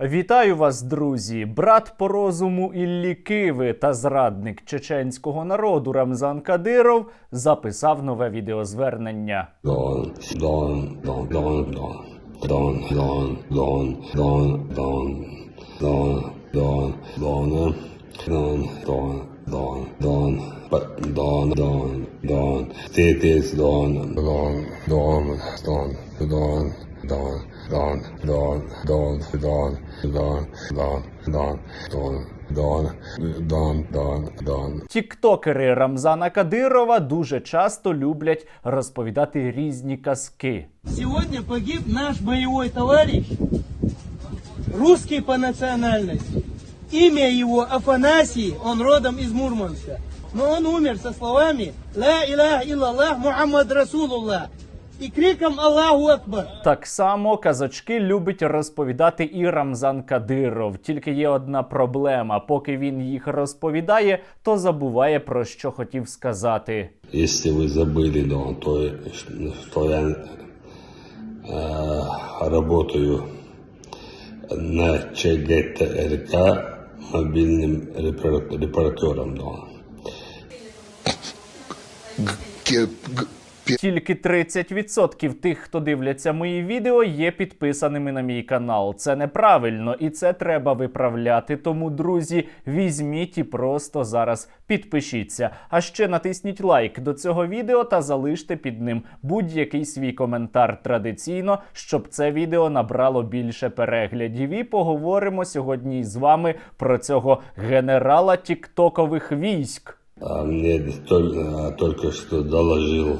Вітаю вас, друзі! Брат по розуму Іллі Киви та зрадник чеченського народу Рамзан Кадиров записав нове відеозвернення. Dawn, dawn, dawn, dawn, dawn, dawn, dawn, dawn, dawn, dawn, dawn, dawn, dawn, dawn, dawn, dawn, dawn, but dawn, dawn, dawn, it is dawn, dawn, dawn, dawn, dawn, dawn, dawn, dawn, dawn, dawn, dawn, dawn, dawn, dawn, dawn. Тіктокери Рамзана Кадирова дуже часто люблять розповідати різні казки. Сегодня погиб наш боевой товарищ, русский по национальности. Имя его Афанасий, он родом из Мурманска. Но он умер со словами «Ла илляха иллаллах, Мухаммад Расулуллах» и криком «Аллаху Акбар». Так само казочки любить розповідати і Рамзан Кадиров. Тільки є одна проблема: поки він їх розповідає, то забуває про що хотів сказати. Если вы забыли, да, то, что я э, работаю на ЧГТРК мобильным репор- репортером, да. Тільки 30% тих, хто дивляться мої відео, є підписаними на мій канал. Це неправильно і це треба виправляти. Тому, друзі, візьміть і просто зараз підпишіться. А ще натисніть лайк до цього відео та залиште під ним будь-який свій коментар традиційно, щоб це відео набрало більше переглядів. І поговоримо сьогодні з вами про цього генерала тіктокових військ. Мне только что доложил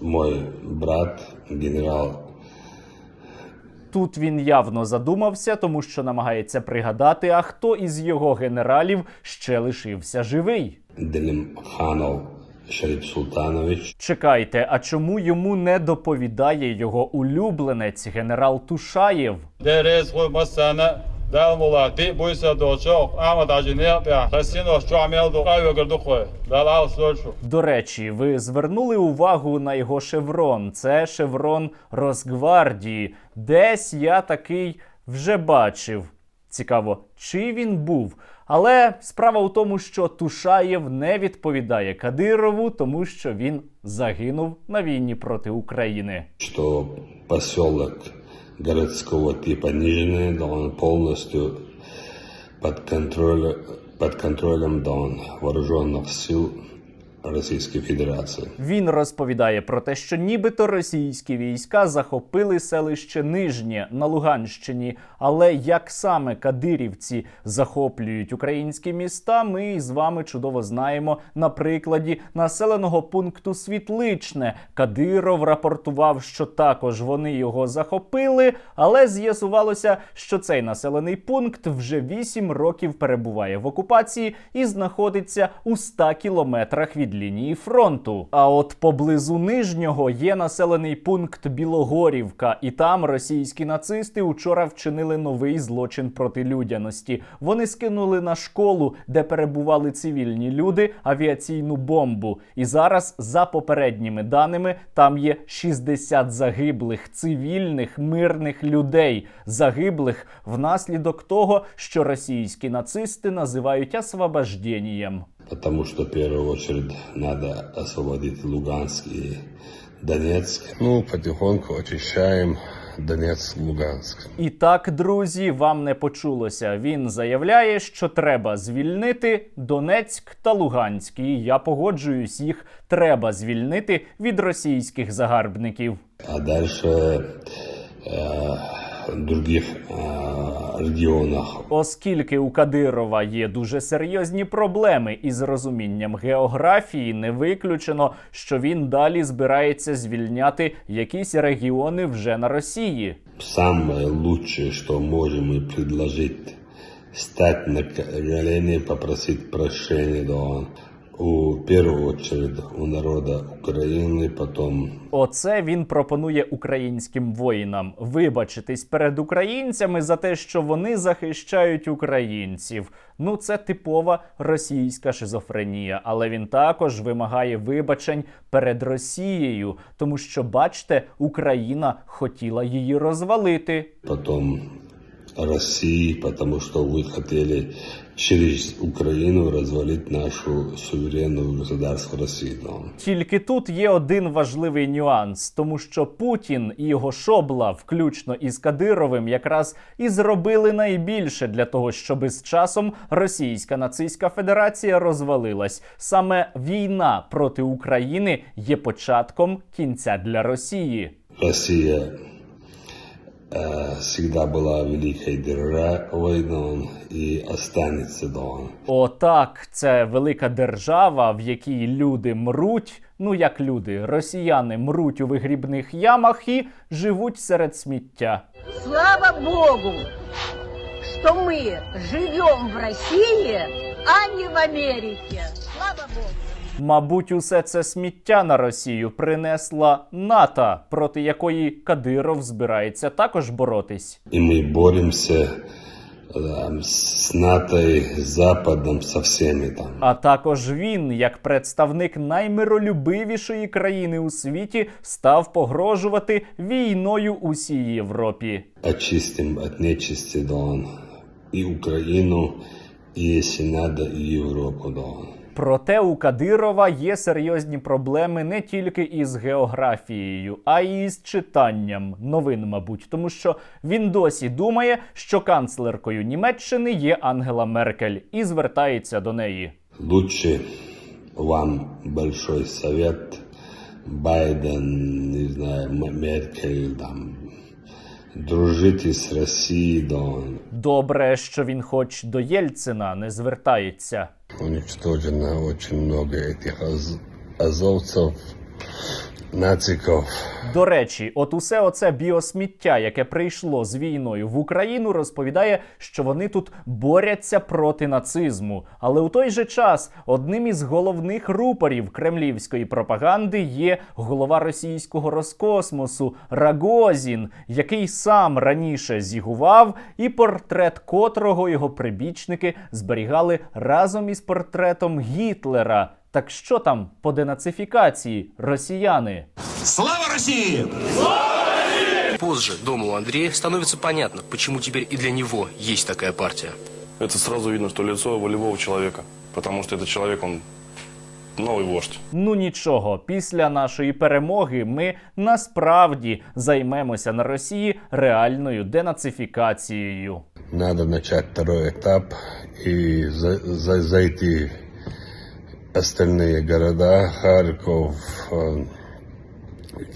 мой брат, генерал Тут він явно задумався, тому що намагається пригадати, а хто із його генералів ще лишився живий. Делимханов Шариф Султанович. Чекайте, а чому йому не доповідає його улюбленець генерал Тушаєв? Дерез масана дал мула ти буйса до чок ама даже не пя хасино що амел до кайве горду хуй дал До речі, ви звернули увагу на його шеврон. Це шеврон Росгвардії. Десь я такий вже бачив. Цікаво, чи він був. Але справа у тому, що Тушаєв не відповідає Кадирову, тому що він загинув на війні проти України. что поселок городского типа Нижний, да он полностью под, контроль, под контролем да он, вооруженных сил Российской Федерации. Він розповідає про те, що нібито російські війська захопили селище Нижнє на Луганщині. Але як саме кадирівці захоплюють українські міста, ми з вами чудово знаємо на прикладі населеного пункту Світличне. Кадиров рапортував, що також вони його захопили, але з'ясувалося, що цей населений пункт вже 8 років перебуває в окупації і знаходиться у 100 кілометрах від лінії фронту. А от поблизу нижнього є населений пункт Білогорівка, і там російські нацисти учора вчинили новий злочин проти людяності. Вони скинули на школу, де перебували цивільні люди, авіаційну бомбу. І зараз, за попередніми даними, там є 60 загиблих цивільних мирних людей, загиблих внаслідок того, що російські нацисти називають освобожденням. Потому что в первую очередь надо освободить Луганск и Донецк. Ну, потихоньку очищаем Донецк, Луганск. І так, друзі, вам не почулося. Він заявляє, що треба звільнити Донецьк та Луганськ. І я погоджуюсь, їх треба звільнити від російських загарбників. А дальше в других э, регионах Оскільки у Кадирова є дуже серйозні проблеми із розумінням географії, не виключено, що він далі збирається звільняти якісь регіони вже на Росії. Самое лучшее, что можем мы предложить, стать на колени, попросить прощения, да, он, у, в первую очередь у народа Украины, потом Оце він пропонує українським воїнам вибачитись перед українцями за те, що вони захищають українців. Ну, це типова російська шизофренія, але він також вимагає вибачень перед Росією, тому що, бачте, Україна хотіла її розвалити. потом России, потому что вы хотели через Украину развалить нашу суверенную государство. Но Тільки тут є один важливий нюанс, тому що Путін і його шобла, включно із Кадировим, якраз і зробили найбільше для того, щоб з часом Російська нацистська федерація розвалилась. Саме війна проти України є початком кінця для Росії. Россия э, всегда была великой державой, но и останется, да. Отак, це велика держава, в якій люди мруть. Ну як люди, росіяни мруть у вигрібних ямах і живуть серед сміття. Слава Богу, что мы живем в России, а не в Америке. Слава Богу. Мабуть, усе це сміття на Росію принесла НАТО, проти якої Кадиров збирається також боротись. И мы боремся э, с НАТО, с Западом, со всеми там. А також він, як представник наймиролюбивішої країни у світі, став погрожувати війною усій Європі. Очистим от нечисти, да. И Украину, и, если надо, и Европу, да. Проте у Кадирова є серйозні проблеми не тільки із географією, а й із читанням новин, мабуть, тому що він досі думає, що канцлеркою Німеччини є Ангела Меркель і звертається до неї. Лучше вам большой совет, Байден, не знаю, Меркель, там, дружите с Россией, да. Добре, що він хоч до Єльцина не звертається. Уничтожено очень много этих аз- азовцев, нациков. До речі, от усе оце біосміття, яке прийшло з війною в Україну, розповідає, що вони тут борються проти нацизму. Але у той же час одним із головних рупорів кремлівської пропаганди є голова російського Роскосмосу Рагозін, який сам раніше зігував, і портрет котрого його прибічники зберігали разом із портретом Гітлера. Так що там по денацифікації росіяни? Слава России! Позже, думал Андрей, становится понятно, почему теперь и для него есть такая партия. Это сразу видно, что лицо волевого человека. Потому что этот человек, он новый вождь. Ну нічого, після нашої перемоги ми насправді займемося на Росії реальною денацифікацією. Надо начать второй этап и за- за- зайти в остальные города, Харьков, э,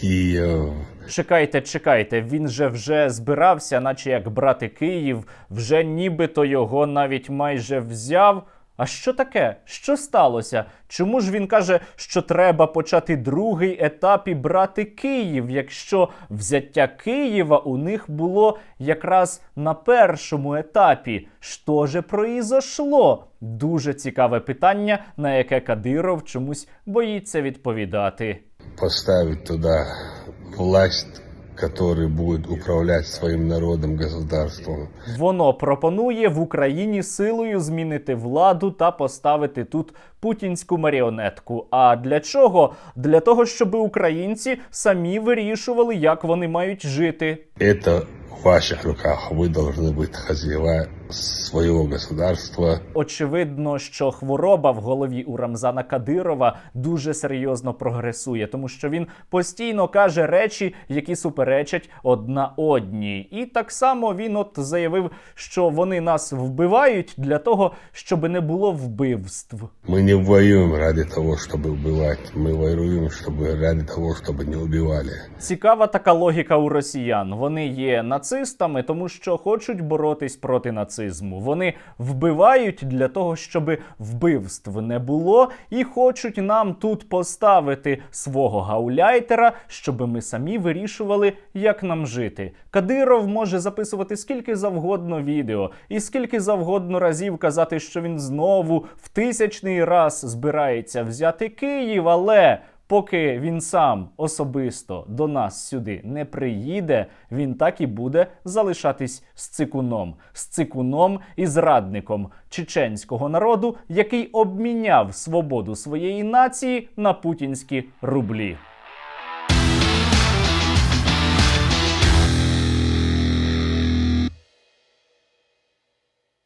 Киев, Чекайте, чекайте, він же вже збирався, наче як брати Київ, вже нібито його навіть майже взяв. А що таке? Що сталося? Чому ж він каже, що треба почати другий етап і брати Київ, якщо взяття Києва у них було якраз на першому етапі? Що же произошло? Дуже цікаве питання, на яке Кадиров чомусь боїться відповідати. поставить туда власть, который будет управлять своим народом, государством. Воно пропонує в Україні силою змінити владу та поставити тут путінську маріонетку. А для чого? Для того, щоб українці самі вирішували, як вони мають жити. Это в ваших руках. Вы должны быть хозяева своего государства. Очевидно, що хвороба в голові у Рамзана Кадирова дуже серйозно прогресує, тому що він постійно каже речі, які суперечать одна одній. І так само він от заявив, що вони нас вбивають для того, щоб не було вбивств. Мы не воюем ради того, чтобы убивать. Мы воюем, чтобы ради того, чтобы не убивали. Цікава така логіка у росіян. Вони є нацистами, тому що хочуть боротись проти нацизму. Вони вбивають для того, щоб вбивств не було, і хочуть нам тут поставити свого гауляйтера, щоб ми самі вирішували, як нам жити. Кадиров може записувати скільки завгодно відео, і скільки завгодно разів казати, що він знову в тисячний раз збирається взяти Київ, але. Поки він сам особисто до нас сюди не приїде, він так і буде залишатись з цикуном, з цикуном і зрадником чеченського народу, який обміняв свободу своєї нації на путінські рублі.